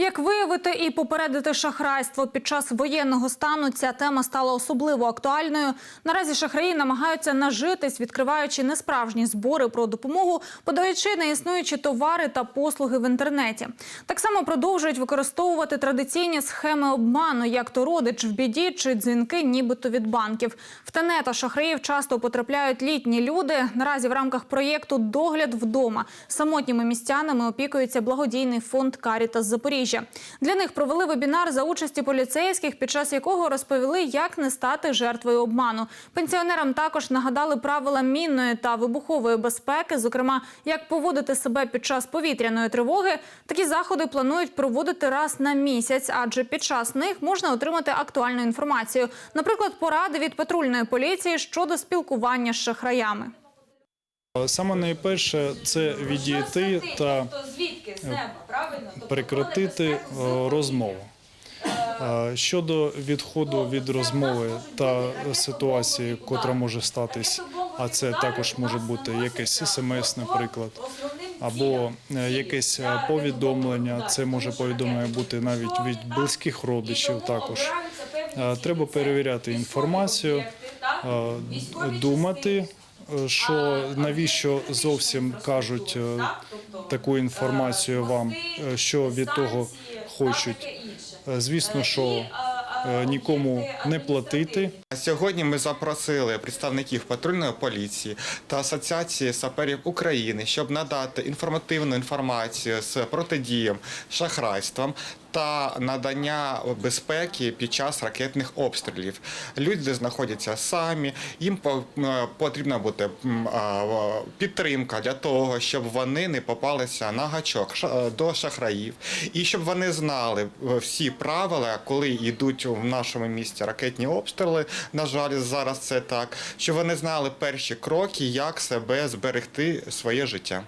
Як виявити і попередити шахрайство під час воєнного стану? Ця тема стала особливо актуальною. Наразі шахраї намагаються нажитись, відкриваючи несправжні збори про допомогу, подаючи неіснуючі товари та послуги в інтернеті. Так само продовжують використовувати традиційні схеми обману, як то родич в біді чи дзвінки, нібито від банків. В тенета шахраїв часто потрапляють літні люди. Наразі в рамках проєкту Догляд вдома самотніми містянами опікується благодійний фонд Карітас Запоріжжя. Для них провели вебінар за участі поліцейських, під час якого розповіли, як не стати жертвою обману. Пенсіонерам також нагадали правила мінної та вибухової безпеки, зокрема, як поводити себе під час повітряної тривоги. Такі заходи планують проводити раз на місяць, адже під час них можна отримати актуальну інформацію, наприклад, поради від патрульної поліції щодо спілкування з шахраями. Саме найперше це відійти та прекратити е, розмову. Е, Щодо відходу від розмови та ситуації, котра може статись, а це також може бути якесь смс, наприклад, або е, якесь повідомлення. Це може повідомлення бути навіть від близьких родичів. Також треба перевіряти інформацію, думати, що навіщо зовсім кажуть е, таку інформацію вам, е, що від того хочуть. Е, Звісно, що е, нікому не платити. Сьогодні ми запросили представників патрульної поліції та Асоціації саперів України, щоб надати інформативну інформацію з протидіям шахрайствам та надання безпеки під час ракетних обстрілів. Люди знаходяться самі, їм по- е, потрібна буде підтримка для того, щоб вони не попалися на гачок ша- до шахраїв, і щоб вони знали е, всі правила, коли йдуть в нашому місті ракетні обстріли. На жаль, зараз це так. Щоб вони знали перші кроки, як себе зберегти своє життя.